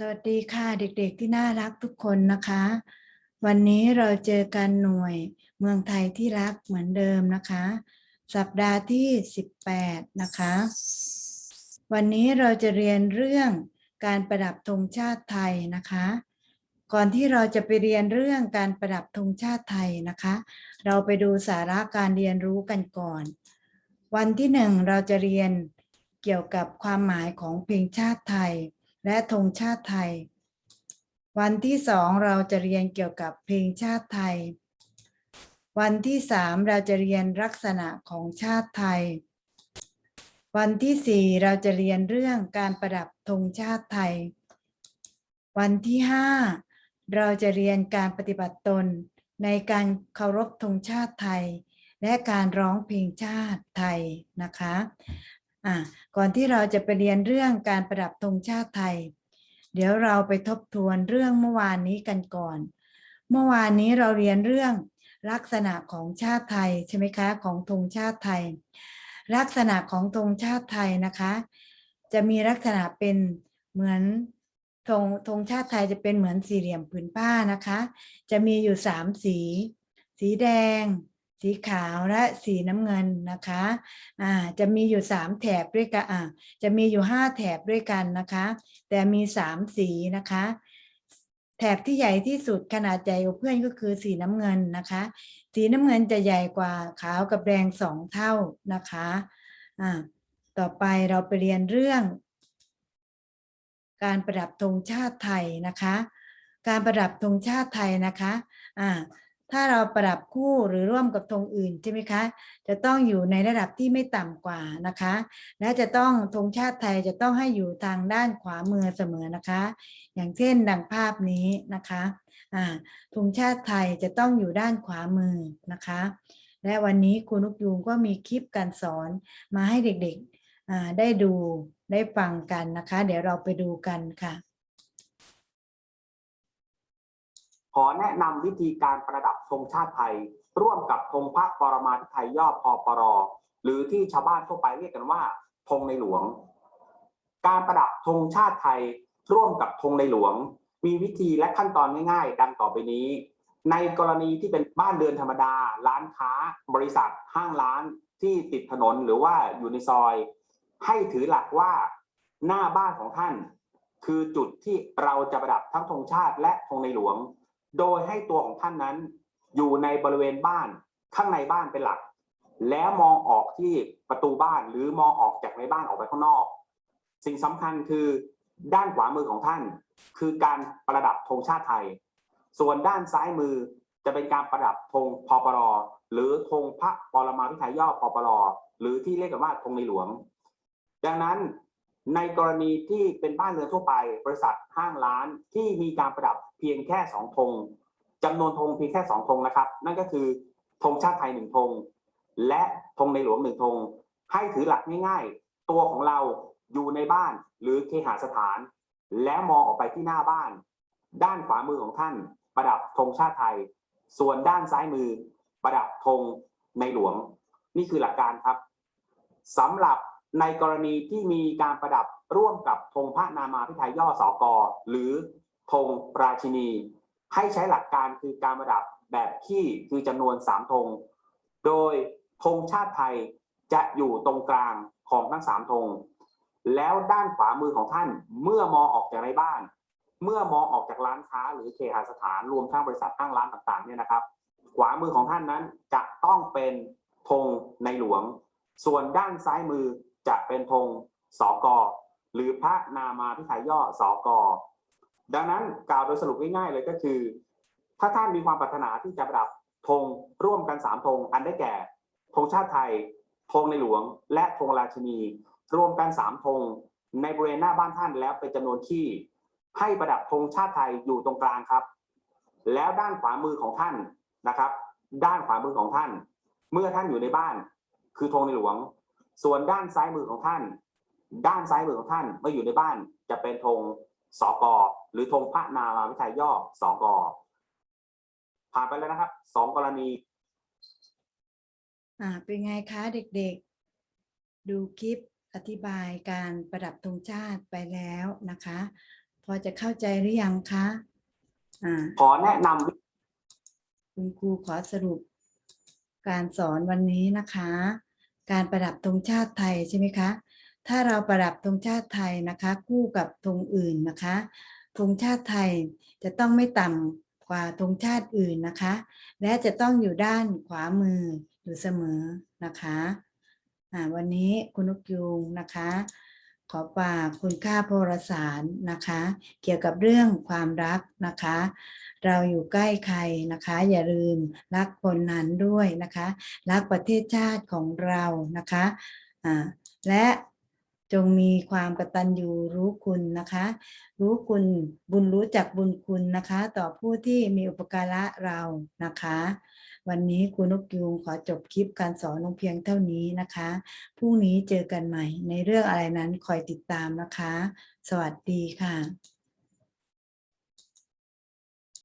สวัสดีค่ะเด็กๆที่น่ารักทุกคนนะคะ วันนี้เราเจอกันหน่วยเมืองไทยที่รักเหมือนเดิมนะคะ สัปดาห์ที่ 18 นะคะ วันนี้เราจะเรียนเรื่องการประดับธงชาติไทยนะคะ ก่อนที่เราจะไปเรียนเรื่องการประดับธงชาติไทยนะคะ เราไปดูสาระการเรียนรู้กันก่อน วันที่หนึ่งเราจะเรียนเกี่ยวกับความหมายของเพลงชาติไทย และธงชาติไทย วันที่สองเราจะเรียนเกี่ยวกับเพลงชาติไทย วันที่สามเราจะเรียนลักษณะของชาติไทย วันที่สี่เราจะเรียนเรื่องการประดับธงชาติไทย วันที่ห้าเราจะเรียนการปฏิบัติตนในการเคารพธงชาติไทย และการร้องเพลงชาติไทยนะคะ อะก่อนที่เราจะไปเรียนเรื่องการประดับธงชาติไทย เดี๋ยวเราไปทบทวนเรื่องเมื่อวานนี้กันก่อน เมื่อวานนี้เราเรียนเรื่องลักษณะของชาติไทยใช่ไหมคะของธงชาติไทย ลักษณะของธงชาติไทยนะคะ จะมีลักษณะเป็นเหมือนธงธงชาติไทยจะเป็นเหมือนสี่เหลี่ยมผืนผ้านะคะ จะมีอยู่สามสี สีแดง สีขาวและสีน้ำเงินนะคะอ่าจะมีอยู่สามแถบด้วยกันอ่าจะมีอยู่ห้าแถบด้วยกันนะคะ แต่มีสามสีนะคะ แถบที่ใหญ่ที่สุดขนาดใหญ่กว่าเพื่อนก็คือสีน้ำเงินนะคะ สีน้ำเงินจะใหญ่กว่าขาวกับแดงสองเท่านะคะอ่าต่อไปเราไปเรียนเรื่อง การประดับธงชาติไทยนะคะ การประดับธงชาติไทยนะคะอ่า ถ้าเราประดับคู่หรือร่วมกับธงอื่นใช่ไหมคะ จะต้องอยู่ในระดับที่ไม่ต่ำกว่านะคะ และจะต้องธงชาติไทยจะต้องให้อยู่ทางด้านขวามือเสมอนะคะ อย่างเช่นดังภาพนี้นะคะธงชาติไทยจะต้องอยู่ด้านขวามือนะคะ และวันนี้ครูนุกยูงก็มีคลิปการสอนมาให้เด็กๆได้ดูได้ฟังกันนะคะ เดี๋ยวเราไปดูกันค่ะ ขอแนะนำวิธีการประดับธงชาติไทย ร่วมกับธงพระปรมาภิไธยย่อพอปรหรือที่ชาวบ้านทั่วไปเรียกกันว่าธงในหลวง การประดับธงชาติไทย ร่วมกับธงในหลวง มีวิธีและขั้นตอนง่ายๆ ดังต่อไปนี้ ในกรณีที่เป็นบ้านเรือนธรรมดา ร้านค้า บริษัท ห้างร้านที่ติดถนนหรือว่าอยู่ในซอย ให้ถือหลักว่าหน้าบ้านของท่าน คือจุดที่เราจะประดับทั้งธงชาติและธงในหลวง โดยให้ตัวของท่านนั้น อยู่ในบริเวณบ้านข้างในบ้านเป็นหลัก แล้วมองออกที่ประตูบ้านหรือมองออกจากในบ้านออกไปข้างนอก สิ่งสำคัญคือด้านขวามือของท่าน คือการประดับธงชาติไทย ส่วนด้านซ้ายมือจะเป็นการประดับธงพปรหรือธงพระปรมาภิไธยย่อพปรหรือที่เรียกกันว่าธงในหลวง ดังนั้น ในกรณีที่เป็นบ้านเรือนทั่วไป บริษัทห้างร้านที่มีการประดับเพียงแค่สองธงจำนวนธงเพียงแค่สองธงนะครับ นั่นก็คือธงชาติไทยหนึ่งธงและธงในหลวงหนึ่งธงให้ถือหลักง่ายๆ ตัวของเราอยู่ในบ้านหรือเคหสถาน แล้วมองออกไปที่หน้าบ้าน ด้านขวามือของท่าน ประดับธงชาติไทย ส่วนด้านซ้ายมือ ประดับธงในหลวง นี่คือหลักการครับสำหรับ ในกรณีที่มีการประดับร่วมกับธงพระนามาพิไทยย่อสอกอหรือธงราชินี ให้ใช้หลักการคือการประดับแบบขี้คือจำนวนสามธง โดยธงชาติไทยจะอยู่ตรงกลางของทั้งสามธง แล้วด้านขวามือของท่านเมื่อมองออกจากในบ้าน เมื่อมองออกจากร้านค้า หรือเคหสถานรวมทั้งบริษัทห้งร้านต่างๆเนี่ยนะครับ ขวามือของท่านนั้นจะต้องเป็นธงในหลวง ส่วนด้านซ้ายมือ จะเป็นธงสกหรือพระนามาพิไทยย่อสกดังนั้นกล่าวโดยสรุปง่ายๆเลยก็คือ ถ้าท่านมีความปรารถนาที่จะประดับธงร่วมกันสามธงอันได้แก่ธงชาติไทยธงในหลวง และธงราชินี รวมกันสามธงในบริเวณหน้าบ้านท่านแล้วเป็นจำนวนที่ ให้ประดับธงชาติไทยอยู่ตรงกลางครับ แล้วด้านขวามือของท่านนะครับ ด้านขวามือของท่าน เมื่อท่านอยู่ในบ้าน คือธงในหลวง ส่วนด้านซ้ายมือของท่าน ด้านซ้ายมือของท่านเมื่ออยู่ในบ้านจะเป็นธงสอกอหรือธงพระนามาวิทยย่อสอกอผ่านไปแล้วนะครับสองกรณีอ่าเป็นไงคะเด็กๆ ดูคลิปอธิบายการประดับธงชาติไปแล้วนะคะ พอจะเข้าใจหรือยังคะอ่าขอแนะนำวิคุณครูขอสรุปการสอนวันนี้นะคะ การประดับธงชาติไทยใช่ไหมคะ ถ้าเราประดับธงชาติไทยนะคะคู่กับธงอื่นนะคะธงชาติไทยจะต้องไม่ต่ำกว่าธงชาติอื่นนะคะ และจะต้องอยู่ด้านขวามืออยู่เสมอนะคะวันนี้คุณนกยูงนะคะ ขอฝากคุณค่าโพรสารนะคะ เกี่ยวกับเรื่องความรักนะคะ เราอยู่ใกล้ใครนะคะ อย่าลืมรักคนนั้นด้วยนะคะ รักประเทศชาติของเรานะคะอ่าและจงมีความกตัญญูรู้คุณนะคะ รู้คุณบุญรู้จักบุญคุณนะคะ ต่อผู้ที่มีอุปการะเรานะคะ วันนี้คุณนกยูงขอจบคลิปการสอนลงเพียงเท่านี้นะคะ พรุ่งนี้เจอกันใหม่ในเรื่องอะไรนั้นคอยติดตามนะคะ สวัสดีค่ะ